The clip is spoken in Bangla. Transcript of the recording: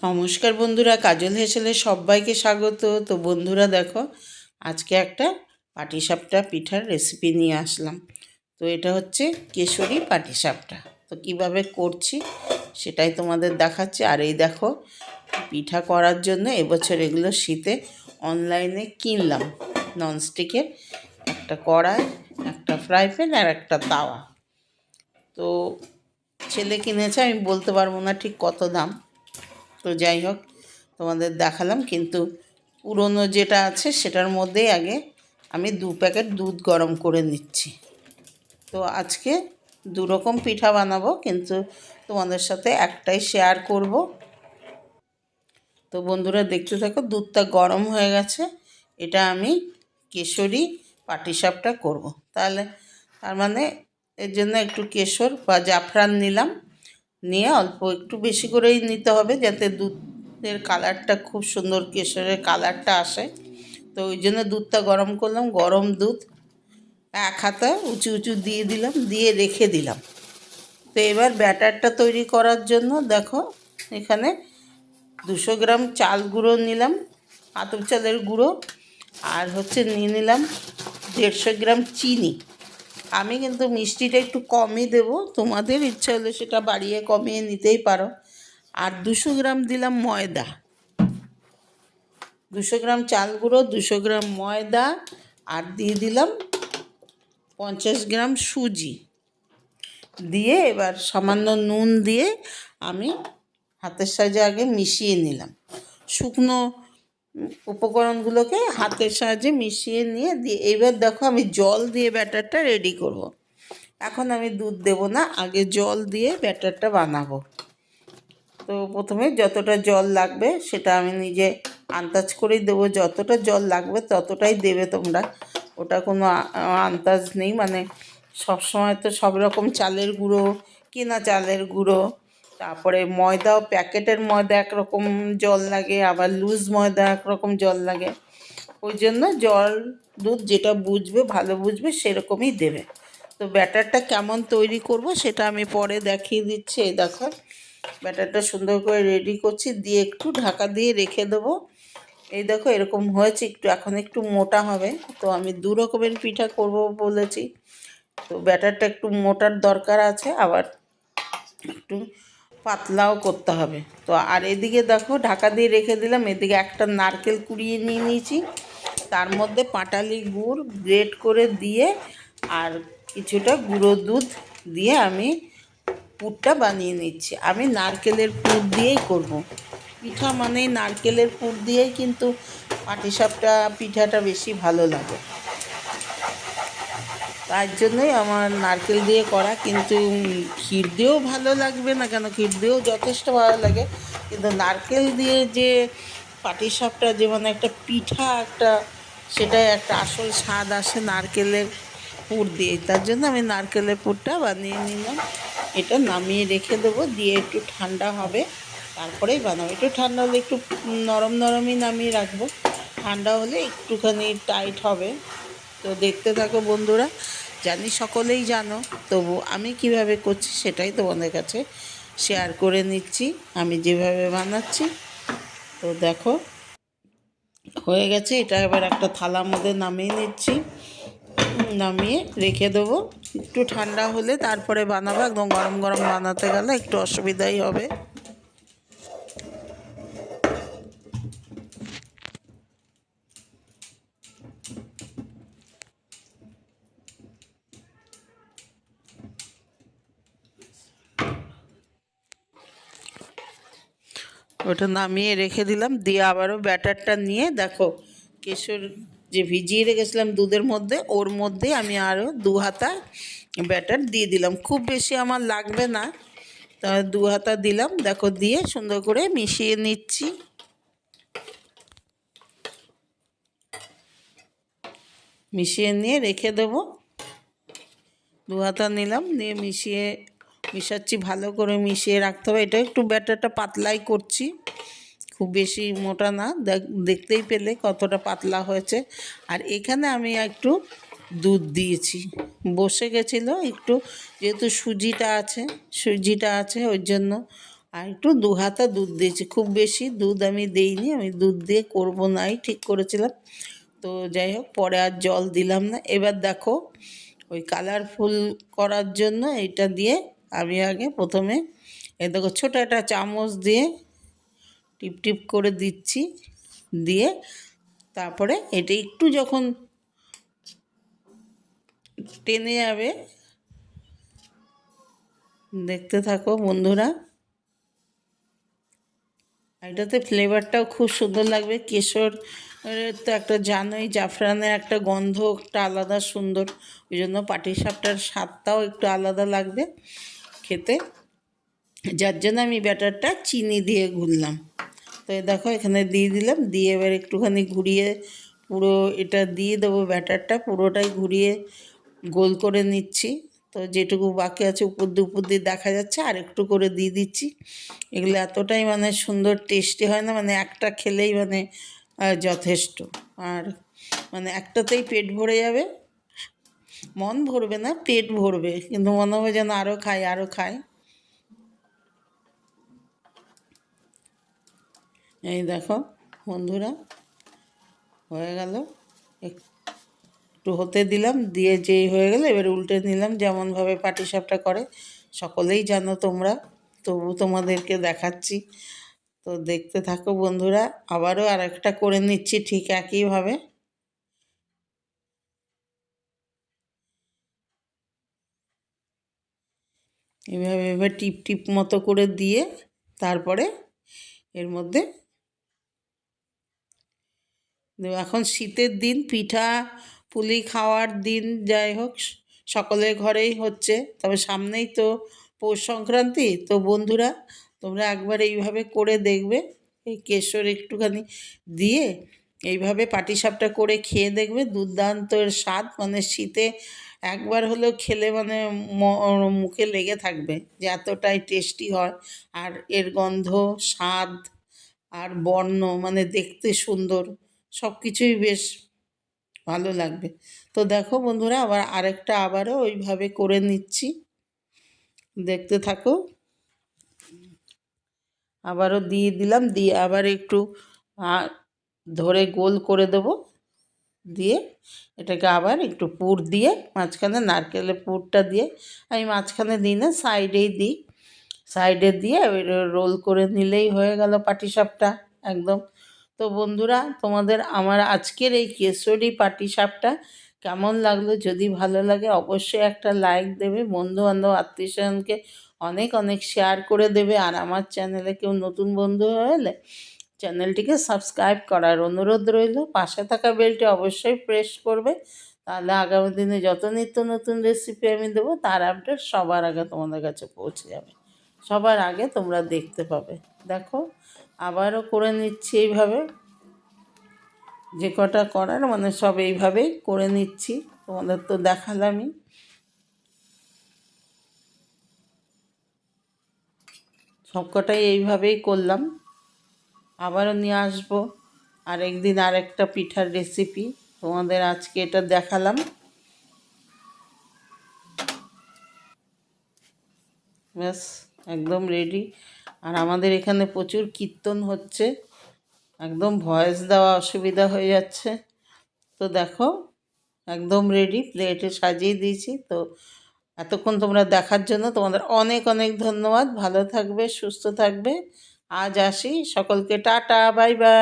নমস্কার বন্ধুরা, কাজল হেসেলে সবাইকে স্বাগত। তো বন্ধুরা দেখো, আজকে একটা পাটিসাপটা পিঠার রেসিপি নিয়ে আসলাম। তো এটা হচ্ছে কেশরী পাটিসাপটা। তো কীভাবে করছি সেটাই তোমাদের দেখাচ্ছি। আর এই দেখো, পিঠা করার জন্য এবছর এগুলো শীতে অনলাইনে কিনলাম। ননস্টিকের একটা কড়াই, একটা ফ্রাই প্যান আর একটা তাওয়া। তো ছেলে কিনেছে, আমি বলতে পারব না ঠিক কত দাম। তো যাই হোক, তোমাদের দেখালাম, কিন্তু পুরনো যেটা আছে সেটার মধ্যেই আগে আমি দু প্যাকেট দুধ গরম করে নিচ্ছি। তো আজকে দু রকম পিঠা বানাবো, কিন্তু তোমাদের সাথে একটাই শেয়ার করব। তো বন্ধুরা, দেখতে থাকো, দুধটা গরম হয়ে গেছে। এটা আমি কেশরী পাটিসাপটা করব। তাহলে, তার মানে এর জন্য একটু কেশর বা জাফরান নিলাম। নিয়ে অল্প একটু বেশি করেই নিতে হবে যাতে দুধের কালারটা খুব সুন্দর কেশরের কালারটা আসে। তো ওই জন্য দুধটা গরম করলাম, গরম দুধ এক হাতে উঁচু উঁচু দিয়ে দিলাম, দিয়ে রেখে দিলাম। তো এবার ব্যাটারটা তৈরি করার জন্য দেখো এখানে দুশো গ্রাম চাল গুঁড়ো নিলাম, আতপ চালের গুঁড়ো, আর হচ্ছে নিয়ে নিলাম দেড়শো গ্রাম চিনি। আমি কিন্তু মিষ্টিটা একটু কমই দেব। তোমাদের ইচ্ছা হলে সেটা বাড়িয়ে কমিয়ে নিতেই পারো। আর দুশো গ্রাম দিলাম ময়দা। দুশো গ্রাম চাল গুঁড়ো, দুশো গ্রাম ময়দা আর দিয়ে দিলাম পঞ্চাশ গ্রাম সুজি। দিয়ে এবার সামান্য নুন দিয়ে আমি হাতের সাহায্যে আগে মিশিয়ে নিলাম। শুকনো উপকরণগুলোকে হাতের সাহায্যে মিশিয়ে নিয়ে দিয়ে, এবার দেখো আমি জল দিয়ে ব্যাটারটা রেডি করব। এখন আমি দুধ দেব না, আগে জল দিয়ে ব্যাটারটা বানাবো তো প্রথমে যতটা জল লাগবে সেটা আমি নিজে আন্দাজ করেই দেবো, যতটা জল লাগবে ততটাই দেবে তোমরা ওটা কোনো আন্দাজ নেই মানে সবসময় তো সব রকম চালের গুঁড়ো, কিনা চালের গুঁড়ো তারপরে ময়দাও প্যাকেটের ময়দা একরকম জল লাগে, আবার লুজ ময়দা একরকম জল লাগে। ওই জন্য জল, দুধ যেটা বুঝবে, ভালো বুঝবে, সেরকমই দেবে। তো ব্যাটারটা কেমন তৈরি করব সেটা আমি পরে দেখিয়ে দিচ্ছি, এই দেখো। ব্যাটারটা সুন্দর করে রেডি করছি, দিয়ে একটু ঢাকা দিয়ে রেখে দেবো। এই দেখো, এরকম হয়েছে, একটু এখন একটু মোটা হবে। তো আমি দু রকমের পিঠা করব বলেছি। তো ব্যাটারটা একটু মোটার দরকার আছে, আবার একটু পাতলাও করতে হবে। তো আর এদিকে দেখো ঢাকা দিয়ে রেখে দিলাম। এদিকে একটা নারকেল কুড়িয়ে নিয়ে নিয়েছি। তার মধ্যে পাটালি গুড়, গ্রেট করে দিয়ে আর কিছুটা গুঁড়ো দুধ দিয়ে আমি পুরটা বানিয়ে নিচ্ছি। আমি নারকেলের পুর দিয়েই করব। পিঠা মানেই নারকেলের পুর দিয়েই কিন্তু পাটিসাপটা, পিঠাটা বেশি ভালো লাগে। তার জন্যই আমার নারকেল দিয়ে করা, কিন্তু ক্ষীর দিয়েও ভালো লাগবে না কেন? ক্ষীর দিয়েও যথেষ্ট ভালো লাগে। কিন্তু নারকেল দিয়ে যে পাটিসাপটা, যে মানে একটা পিঠা একটা, সেটাই একটা আসল স্বাদ আসে নারকেলের পুর দিয়ে। তার জন্য আমি নারকেলের পুরটা বানিয়ে নিলাম। এটা নামিয়ে রেখে দেবো, দিয়ে একটু ঠান্ডা হবে। তারপরেই বানাবো। একটু ঠান্ডা হলে একটু নরম নরমই নামিয়ে রাখব। ঠান্ডা হলে একটুখানি টাইট হবে। তো দেখতে থাকো বন্ধুরা। জানি সকলেই জানো, তবু আমি কীভাবে করছি সেটাই তোমাদের কাছে শেয়ার করে নিচ্ছি। আমি যেভাবে বানাচ্ছি, তো দেখো, হয়ে গেছে। এটা এবার একটা থালার মধ্যে নামিয়ে নিচ্ছি। নামিয়ে রেখে দেবো। একটু ঠান্ডা হলে তারপরে বানাবো। একদম গরম গরম বানাতে গেলে একটু অসুবিধাই হবে। ওটা নামিয়ে রেখে দিলাম। দিয়ে আবারও ব্যাটারটা নিয়ে দেখো কেশর যে ভিজিয়ে রেখেছিলাম দুধের মধ্যে, ওর মধ্যে আমি আরও দু হাতা ব্যাটার দিয়ে দিলাম। খুব বেশি আমার লাগবে না। তা দু হাতা দিলাম। দেখো দিয়ে সুন্দর করে মিশিয়ে নিচ্ছি। মিশিয়ে নিয়ে রেখে দেবো। দু হাতা নিলাম, নিয়ে মিশিয়ে মিশাচ্ছি, ভালো করে মিশিয়ে রাখতে হবে। এটা একটু ব্যাটারটা পাতলাই করছি। খুব বেশি মোটা না দেখতেই পেলে কতটা পাতলা হয়েছে। আর এখানে আমি একটু দুধ দিয়েছি। বসে গেছিল একটু, যেহেতু সুজিটা আছে সুজিটা আছে ওই জন্য। আর একটু দু হাতা দুধ দিয়েছি। খুব বেশি দুধ আমি দেইনি, আমি দুধ দিয়ে করব নাই ঠিক করেছিলাম। তো যাই হোক, পরে আর জল দিলাম না। এবার দেখো, ওই কালারফুল করার জন্য এটা দিয়ে আমি আগে প্রথমে এ দেখো ছোটো একটা চামচ দিয়ে টিপ টিপ করে দিচ্ছি, দিয়ে তারপরে এটা একটু যখন টেনে যাবে, দেখতে থাকো বন্ধুরা। এটাতে ফ্লেভারটাও খুব সুন্দর লাগবে, কেশর তো একটা জানোই জাফরানের একটা গন্ধ একটা আলাদা সুন্দর, ওই জন্য পাটিসাপটার স্বাদটাও একটু আলাদা লাগবে। খেতে। যার জন্য আমি ব্যাটারটা চিনি দিয়ে ঘুরলাম তো দেখো, এখানে দিয়ে দিলাম। দিয়ে এবার একটুখানি ঘুরিয়ে পুরো এটা দিয়ে দেবো ব্যাটারটা। পুরোটাই ঘুরিয়ে গোল করে নিচ্ছি। তো যেটুকু বাকি আছে উপর দিয়ে উপর দিয়ে দেখা যাচ্ছে। আর একটু করে দিয়ে দিচ্ছি। এগুলো এতটাই মানে সুন্দর, টেস্টি হয় না? মানে একটা খেলেই মানে যথেষ্ট। আর মানে একটাতেই পেট ভরে যাবে। মন ভরবে না, পেট ভরবে। কিন্তু মনে হবে যেন আরও খাই আরও খাই। এই দেখো, বন্ধুরা, হয়ে গেল। একটু হতে দিলাম, দিয়ে যেই হয়ে গেল, এবার উল্টে নিলাম, যেমনভাবে পাটিসাপটা করে। সকলেই জানো তোমরা, তবু তোমাদেরকে দেখাচ্ছি। তো দেখতে থাকো বন্ধুরা, আবারও আর একটা করে নিচ্ছি ঠিক একইভাবে। এভাবে এবার টিপ টিপ মতো করে দিয়ে তারপরে এর মধ্যে এখন শীতের দিন, পিঠা, পুলি খাওয়ার দিন যাই হোক সকলের ঘরেই হচ্ছে। তবে সামনেই তো পৌষ সংক্রান্তি, তো বন্ধুরা তোমরা একবার এইভাবে করে দেখবে। এই কেশর একটুখানি দিয়ে এইভাবে পাটিসাপটা করে খেয়ে দেখবে। দুর্দান্ত স্বাদ। মানে শীতে একবার হলেও খেলে মানে মুখে লেগে থাকবে যে এতটাই টেস্টি হয়। আর এর গন্ধ, স্বাদ আর বর্ণ মানে দেখতে সুন্দর সব কিছুই বেশ ভালো লাগবে। তো দেখো বন্ধুরা, আবার আরেকটা আবারও ওইভাবে করে নিচ্ছি। দেখতে থাকো। আবারও দিয়ে দিলাম, দিয়ে আবার একটু ধরে গোল করে দেবো। দিয়ে এটাকে আবার একটু পুর দিয়ে মাঝখানে নারকেলের পুরটা দিয়ে আমি মাঝখানে দিই না, সাইডেই দিই। সাইডে দিয়ে রোল করে নিলেই হয়ে গেল পাটিসাপটা একদম। তো বন্ধুরা, তোমাদের আমার আজকের এই কেশরী পাটিসাপটা কেমন লাগল? যদি ভালো লাগে অবশ্যই একটা লাইক দেবে বন্ধু বান্ধব আত্মীয় স্বজনকে অনেক অনেক শেয়ার করে দেবে। আর আমার চ্যানেলে কেউ নতুন বন্ধু হলে চ্যানেলটিকে সাবস্ক্রাইব করার অনুরোধ রইল। পাশে থাকা বেলটি অবশ্যই প্রেস করবে। তাহলে আগামী দিনে যত নিত্য নতুন রেসিপি আমি দেবো, তার আপডেট সবার আগে তোমাদের কাছে পৌঁছে যাবে। সবার আগে তোমরা দেখতে পাবে। দেখো, আবারও করে নিচ্ছি এইভাবে। যে কটা করার মানে সব এইভাবেই করে নিচ্ছি। তোমাদের তো দেখালামই। সব কটাই এইভাবেই করলাম। আবারও নিয়ে আসব। আরেকদিন আরেকটা পিঠার রেসিপি তোমাদের আজকে এটা দেখালাম। ব্যাস, একদম রেডি আর আমাদের এখানে প্রচুর কীর্তন হচ্ছে। একদম ভয়েস দেওয়া অসুবিধা হয়ে যাচ্ছে। তো দেখো, একদম রেডি প্লেটে সাজিয়ে দিয়েছি। তো এতক্ষণ তোমরা দেখার জন্য তোমাদের অনেক অনেক ধন্যবাদ। ভালো থাকবে, সুস্থ থাকবে। আজ আসি সকলকে টাটা বাই বাই।